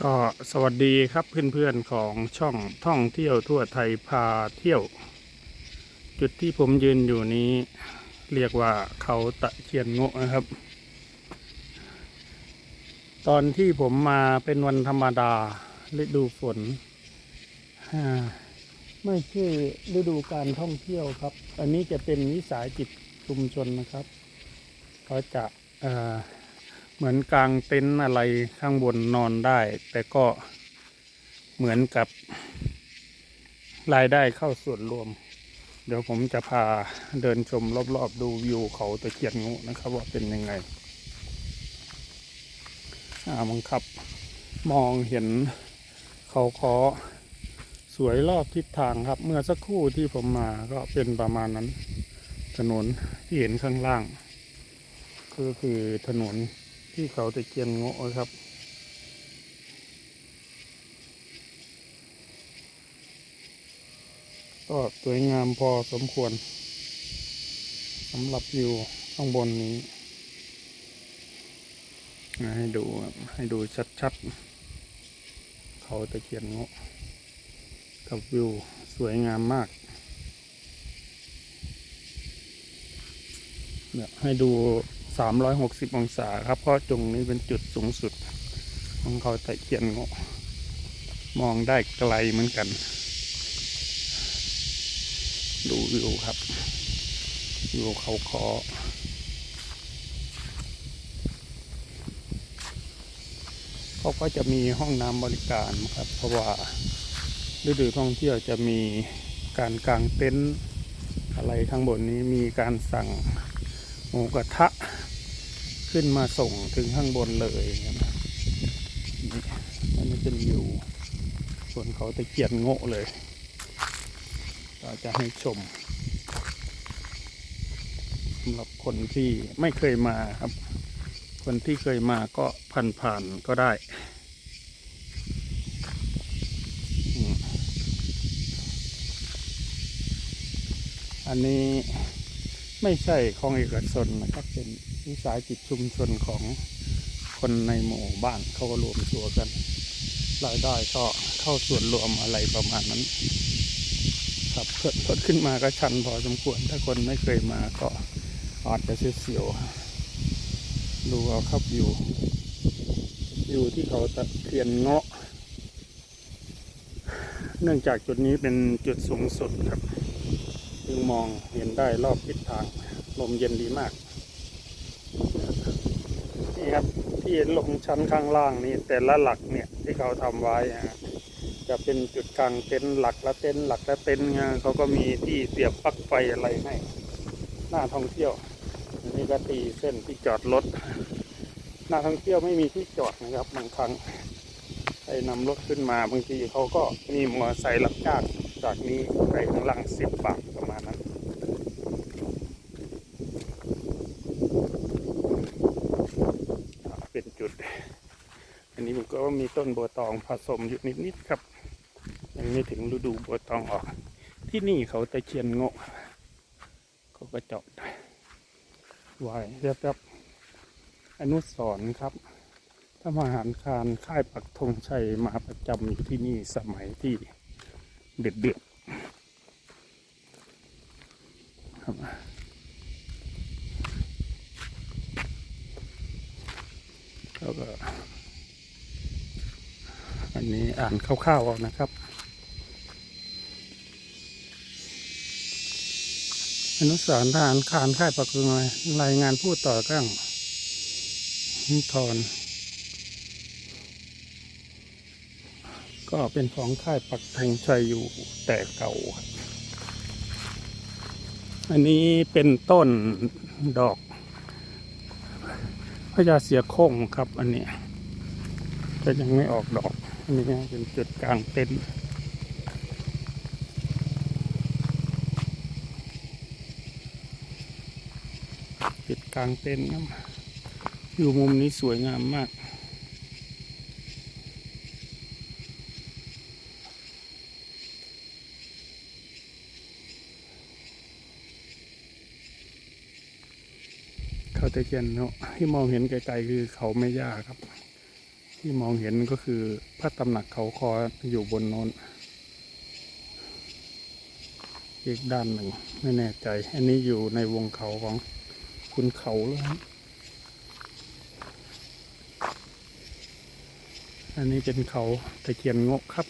ก็สวัสดีครับเพื่อนๆของช่องท่องเที่ยวทั่วไทยพาเที่ยว จุดที่ผมยืนอยู่นี้ เรียกว่าเขาตะเคียนโงะนะครับ ตอนที่ผมมาเป็นวันธรรมดาฤดูฝน ไม่ใช่ฤดูการท่องเที่ยวครับ อันนี้จะเป็นวิสาหกิจชุมชนนะครับเขาจะ เหมือนกลางเต็นท์อะไรข้างบนนอนได้ แต่ก็เหมือนกับรายได้เข้าส่วนรวม เดี๋ยวผมจะพาเดินชมรอบๆดูวิวเขาตะเคียนงูนะครับ ว่าเป็นยังไงอ่ามังคับมองเห็นเขาคอสวยรอบทิศทางครับ เมื่อสักครู่ที่ผมมาก็เป็นประมาณนั้น ถนนที่เห็นข้างล่าง ก็คือถนน ที่เขาตะเคียนโงะครับ ก็สวยงามพอสมควรสำหรับวิวข้างบนนี้ ให้ดูครับให้ดูชัดๆ เขาตะเคียนโงะกับวิวสวยงามมากเนี่ยให้ดู 360 องศาครับ เพราะตรงนี้เป็นจุดสูงสุด ของเขาตะเคียนงะมองได้ไกลเหมือนกัน ดูวิวครับวิวเขาคอเขาก็จะมีห้องน้ำบริการครับ เพราะว่าฤดูท่องเที่ยวจะมีการกางเต็นท์อะไรข้างบนนี้มีการสั่งหมูกระทะ ขึ้นมาส่งถึงข้างบนเลยครับนี่อันนี้เป็นวิวส่วนเขาตะเกียนโง่เลยก็จะให้ชมสำหรับคนที่ไม่เคยมาครับ คนที่เคยมาก็ผ่านๆก็ได้อันนี้ ไม่ใช่ของเอกชนนะครับ เป็นวิสาหกิจชุมชนของคนในหมู่บ้านเขาก็รวมตัวกันรายได้ก็เข้าส่วนรวมอะไรประมาณนั้นครับเกิดรถขึ้นมาก็ชันพอสมควร ถ้าคนไม่เคยมาก็อาจจะเสียวๆดูเอาครับอยู่ อยู่ที่เขาตะเคียนเงาะ เนื่องจากจุดนี้เป็นจุดสูงสุดครับ จึงมองเห็นได้รอบทิศทาง ลมเย็นดีมาก นี่ครับที่เห็นลงชั้นข้างล่างนี่แต่ละหลักเนี่ยที่เขาทำไว้อะจะเป็นจุดกลางเต็นท์หลักละเต็นท์หลักละเต็นท์เขาก็มีที่เสียบปลั๊กไฟอะไรให้น่าท่องเที่ยวอันนี้ก็ตีเส้นที่จอดรถน่าท่องเที่ยวไม่มีที่จอดนะครับบางครั้งใครนำรถขึ้นมาบางทีเขาก็มีมอเตอร์ไซค์รับจ้างจากนี้ไปข้างล่างสิบบาทประมาณนั้น อ่าเป็นจุด อันนี้ผ มก็มีต้นบัวตองผสมอยู่นิดๆครับยังไม่ถึงฤดูบัวตองออก ที่นี่เขาตะเคียนโงะเขาก็เจาะไว้เรียบรับอนุสรณ์ครับถ้ามหารคารค่ายปักธงชัยมาประจำอยู่ที่นี่สมัยที่เดือดเดือดๆครับ แล้วก็อั นี้อ่านคร่าวๆเอานะครับอนุสารทหารคารค่ายปักกงอยรายงานผู้ต่อก้างทอนก็เป็นของค่ายปักธงชัยอยู่แต่เก่าครับอันนี้เป็นต้นดอกพญาเสียโค้งครับอันนี้ก็ยังไม่ออกดอก นนี้เป็นจุดกลางเต็นท์จุดกลางเต็นท์ครับอยู่มุมนี้สวยงามมากเขาตะเคียนเนาะที่มองเห็นไกลๆคือเขาไม่ย่าครับ ที่มองเห็นก็คือพระตำหนักเขาคออยู่บนโน้นอีกด้านหนึ่งไม่แน่ใจ อันนี้อยู่ในวงเขาของคุณเขาแล้วครับอันนี้เป็นเขาตะเคียนงกครับ